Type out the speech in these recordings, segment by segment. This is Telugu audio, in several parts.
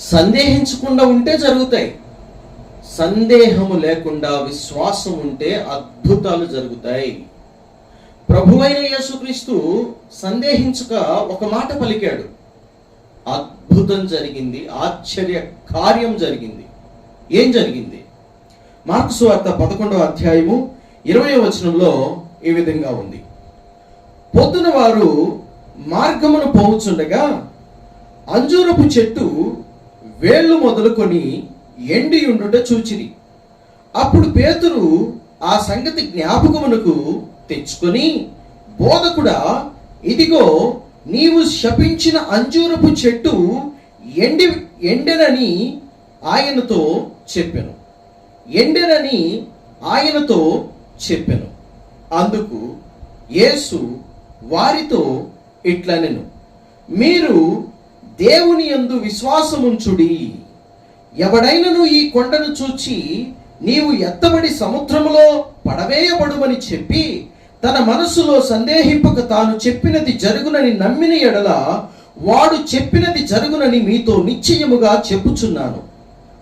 సందేహించకుండా ఉంటే జరుగుతాయి. సందేహము లేకుండా విశ్వాసం ఉంటే అద్భుతాలు జరుగుతాయి. ప్రభువైన యేసుక్రీస్తు సందేహించక ఒక మాట పలికాడు. అద్భుతం జరిగింది ఆశ్చర్య కార్యం జరిగింది. ఏం జరిగింది? మార్క్స్ వార్త పదకొండవ అధ్యాయము ఇరవై వచనంలో ఈ విధంగా ఉంది. పొద్దున వారు మార్గమును పోవుచుండగా అంజూరపు చెట్టు వేళ్ళు మొదలుకొని ఎండి ఉండుట చూచిరి. అప్పుడు పేతురు ఆ సంగతి జ్ఞాపకమునకు తెచ్చుకొని బోధకుడా ఇదిగో నీవు శపించిన అంజూరపు చెట్టు ఎండి ఎండెనని ఆయనతో చెప్పెను. ఎండెనని ఆయనతో చెప్పెను. అందుకు యేసు వారితో ఇట్లనెను. మీరు దేవుని యందు విశ్వాసముంచుడి. ఎవడైనను ఈ కొండను చూచి నీవు ఎత్తబడి సముద్రములో పడవేయబడుమని చెప్పి తన మనసులో సందేహింపక తాను చెప్పినది జరుగునని నమ్మిన ఎడల వాడు చెప్పినది జరుగునని మీతో నిశ్చయముగా చెప్పుచున్నాను.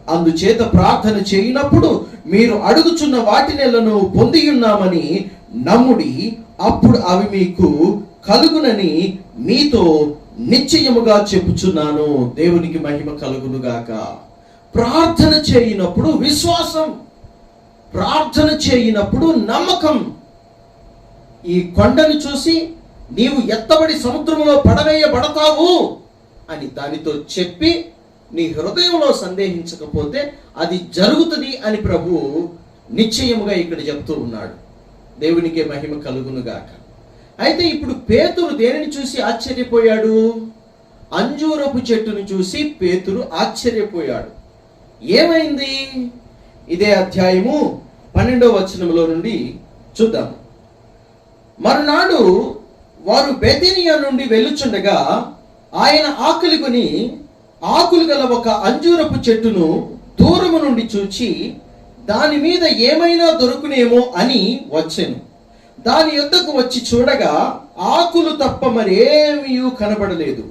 అందుచేత ప్రార్థన చేయనప్పుడు మీరు అడుగుచున్న వాటినెలను పొందియున్నామని నమ్ముడి అప్పుడు అవి మీకు కలుగునని మీతో నిశ్చయముగా చెప్పుచున్నాను దేవునికి మహిమ కలుగునుగాక. ప్రార్థన చేయనప్పుడు విశ్వాసం. ప్రార్థన చేయనప్పుడు నమ్మకం. ఈ కొండను చూసి నీవు ఎత్తబడి సముద్రంలో పడవేయబడతావు అని దానితో చెప్పి నీ హృదయంలో సందేహించకపోతే అది జరుగుతుంది అని ప్రభు నిశ్చయముగా ఇక్కడ చెప్తూ ఉన్నాడు. దేవునికే మహిమ కలుగునుగాక. అయితే ఇప్పుడు పేతురు దేనిని చూసి ఆశ్చర్యపోయాడు? అంజూరపు చెట్టును చూసి పేతురు ఆశ్చర్యపోయాడు. ఏమైంది? ఇదే అధ్యాయము పన్నెండవ వచనంలో నుండి చూద్దాము. మరునాడు వారు బెతినియా నుండి వెళ్ళుచుండగా ఆయన ఆకులు కొని ఆకులు గల ఒక అంజూరపు చెట్టును దూరము నుండి చూచి దాని మీద ఏమైనా దొరుకునేమో అని వచ్చెను. దాని యుద్ధకు వచ్చి చూడగా ఆకులు తప్ప మరేమీ కనబడలేదు.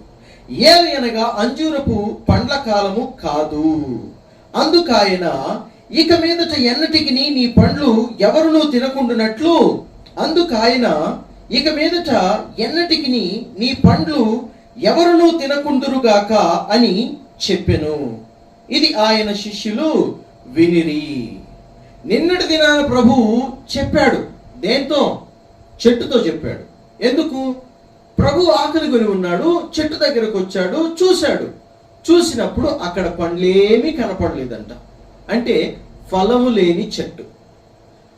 ఏమి అనగా అంజూరపు పండ్ల కాలము కాదు. అందుకాయన ఇక మీదట ఎన్నటికి నీ పండ్లు ఎవరునూ తినకుండునట్లు? అందుకాయన ఇక మీదట ఎన్నటికి నీ పండ్లు ఎవరునూ తినకుండురుగాక అని చెప్పెను. ఇది ఆయన శిష్యులు వినిరి. నిన్నటి దినాన ప్రభు చెప్పాడు దేంతో? చెట్టుతో చెప్పాడు. ఎందుకు? ప్రభు ఆకలి కొని ఉన్నాడు చెట్టు దగ్గరకు వచ్చాడు చూశాడు. చూసినప్పుడు అక్కడ పండ్లేమీ కనపడలేదంట. అంటే ఫలము లేని చెట్టు.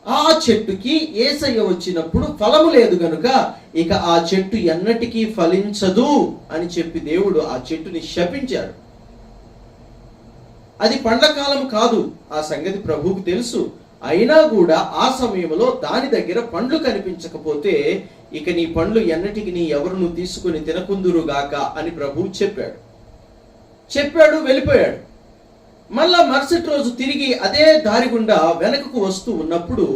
ఆ చెట్టుకి ఏసయ్య వచ్చినప్పుడు ఫలము లేదు గనుక ఇక ఆ చెట్టు ఎన్నటికీ ఫలించదు అని చెప్పి దేవుడు ఆ చెట్టుని శపించాడు. అది పండ్ల కాలం కాదు ఆ సంగతి ప్రభువుకు తెలుసు. అయినా కూడా ఆ సమయంలో దాని దగ్గర పండ్లు కనిపించకపోతే ఇక నీ పండ్లు ఎన్నటికి నీ ఎవరును తీసుకుని తినకుందురుగాక అని ప్రభువు చెప్పాడు. చెప్పాడు వెళ్ళిపోయాడు. మళ్ళా మరుసటి రోజు తిరిగి అదే దారి గుండా వెనకకు వస్తూ ఉన్నప్పుడు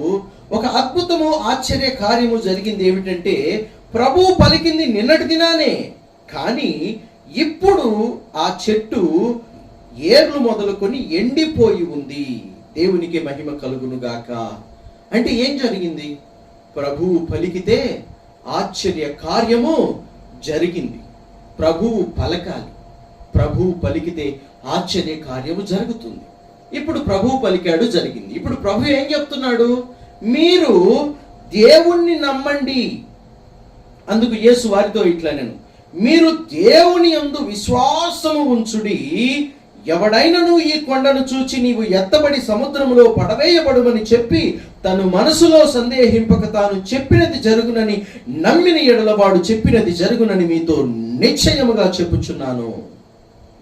ఒక అద్భుతము ఆశ్చర్య కార్యము జరిగింది ఏమిటంటే ప్రభు పలికింది నిన్నటి దినానే. కానీ ఇప్పుడు ఆ చెట్టు ఏర్లు మొదలుకొని ఎండిపోయి ఉంది. దేవునికి మహిమ కలుగునుగాక అంటే ఏం జరిగింది? ప్రభువు పలికితే ఆశ్చర్య కార్యము జరిగింది. ప్రభువు పలకాలి. ప్రభువు పలికితే ఆశ్చర్య కార్యము జరుగుతుంది. ఇప్పుడు ప్రభువు పలికాడు జరిగింది. ఇప్పుడు ప్రభు ఏం చెప్తున్నాడు? మీరు దేవుణ్ణి నమ్మండి. అందుకు యేసు వారితో ఇట్లా నేను మీరు దేవుని ఎందు విశ్వాసము ఉంచుడి ఎవడైనను ఈ కొండను చూచి నీవు ఎత్తబడి సముద్రములో పడవేయబడుమని చెప్పి తను మనసులో సందేహింపక తాను చెప్పినది జరుగునని నమ్మిన ఎడలవాడు చెప్పినది జరుగునని మీతో నిశ్చయముగా చెప్పుచున్నాను.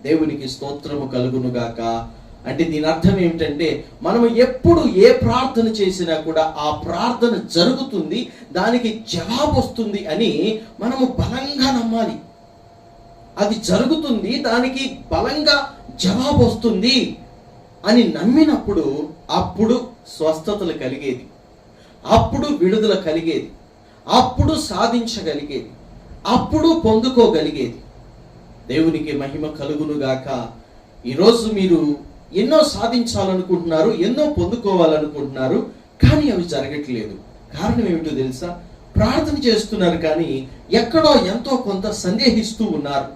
దేవునికి స్తోత్రము కలుగునుగాక. అంటే దీని అర్థం ఏమిటంటే మనము ఎప్పుడు ఏ ప్రార్థన చేసినా కూడా ఆ ప్రార్థన జరుగుతుంది దానికి జవాబు వస్తుంది అని మనము బలంగా నమ్మాలి. అది జరుగుతుంది దానికి బలంగా జవాబు వస్తుంది అని నమ్మినప్పుడు అప్పుడు స్వస్థతలు కలిగేది. అప్పుడు విడుదల కలిగేది. అప్పుడు సాధించగలిగేది. అప్పుడు పొందుకోగలిగేది. దేవునికి మహిమ కలుగునుగాక ఈరోజు మీరు ఎన్నో సాధించాలనుకుంటున్నారు ఎన్నో పొందుకోవాలనుకుంటున్నారు కానీ అవి జరగట్లేదు. కారణం ఏమిటో తెలుసా? ప్రార్థన చేస్తున్నారు కానీ ఎక్కడో ఎంతో కొంత సందేహిస్తూ ఉన్నారు.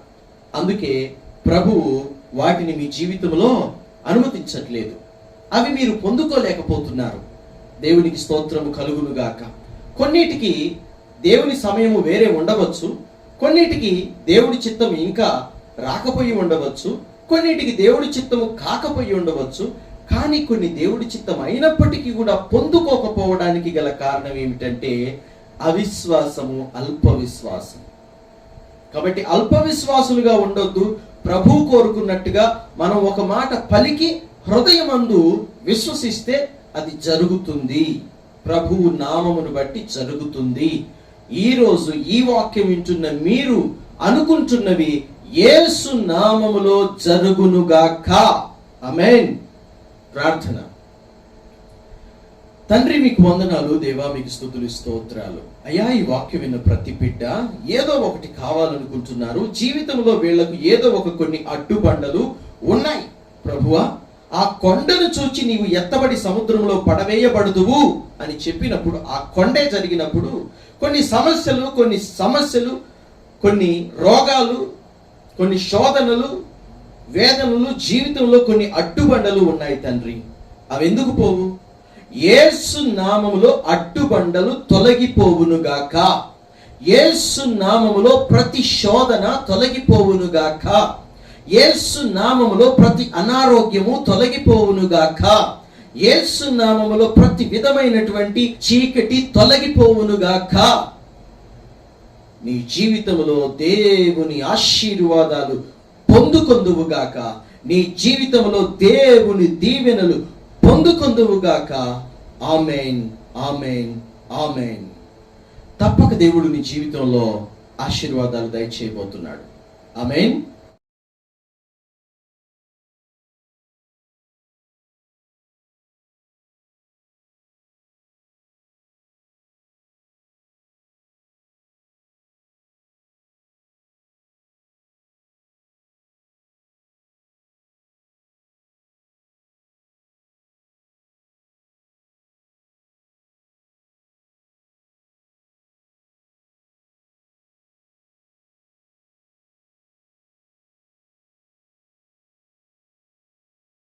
అందుకే ప్రభువు వాటిని మీ జీవితంలో అనుమతించట్లేదు. అవి మీరు పొందుకోలేకపోతున్నారు. దేవునికి స్తోత్రము కలుగును గాక. కొన్నిటికి దేవుని సమయము వేరే ఉండవచ్చు. కొన్నిటికి దేవుడి చిత్తం ఇంకా రాకపోయి ఉండవచ్చు. కొన్నిటికి దేవుడి చిత్తము కాకపోయి ఉండవచ్చు. కానీ కొన్ని దేవుడి చిత్తం అయినప్పటికీ కూడా పొందుకోకపోవడానికి గల కారణం ఏమిటంటే అవిశ్వాసము అల్ప విశ్వాసం కాబట్టి అల్ప విశ్వాసులుగా ఉండొద్దు. ప్రభు కోరుకున్నట్టుగా మనం ఒక మాట పలికి హృదయమందు విశ్వసిస్తే అది జరుగుతుంది. ప్రభువు నామమును బట్టి జరుగుతుంది. ఈరోజు ఈ వాక్యం వింటున్న మీరు అనుకుంటున్నవి యేసు నామములో జరుగునుగాక. అమెన్ ప్రార్థన. తండ్రి మీకు వందనాలు. దేవా మీకు స్థుతులు స్తోత్రాలు. అయ్యా ఈ వాక్యం విన్న ప్రతి బిడ్డ ఏదో ఒకటి కావాలనుకుంటున్నారు. జీవితంలో వీళ్ళకు ఏదో ఒక కొన్ని అడ్డుబండలు ఉన్నాయి. ప్రభువా ఆ కొండను చూచి నీవు ఎత్తబడి సముద్రంలో పడవేయబడుదువు అని చెప్పినప్పుడు ఆ కొండే జరిగినప్పుడు కొన్ని సమస్యలు కొన్ని సమస్యలు కొన్ని రోగాలు కొన్ని శోధనలు వేదనలు జీవితంలో కొన్ని అడ్డుబండలు ఉన్నాయి తండ్రి. అవి ఎందుకు పోవు? ఏసు నామములో అడ్డుబండలు తొలగిపోవునుగాక ఏసు నామములో ప్రతి శోధన తొలగిపోవునుగాక ఏసు నామములో ప్రతి అనారోగ్యము తొలగిపోవునుగాక ఏసు నామములో ప్రతి విధమైనటువంటి చీకటి తొలగిపోవునుగాక నీ జీవితంలో దేవుని ఆశీర్వాదాలు పొందుకొందువుగాక నీ జీవితంలో దేవుని దీవెనలు పొందుకొందువుగాక. Amen amen amen. తప్పక దేవుడు నీ జీవితంలో ఆశీర్వాదాలు దయచేయబోతున్నాడు. ఆమెన్.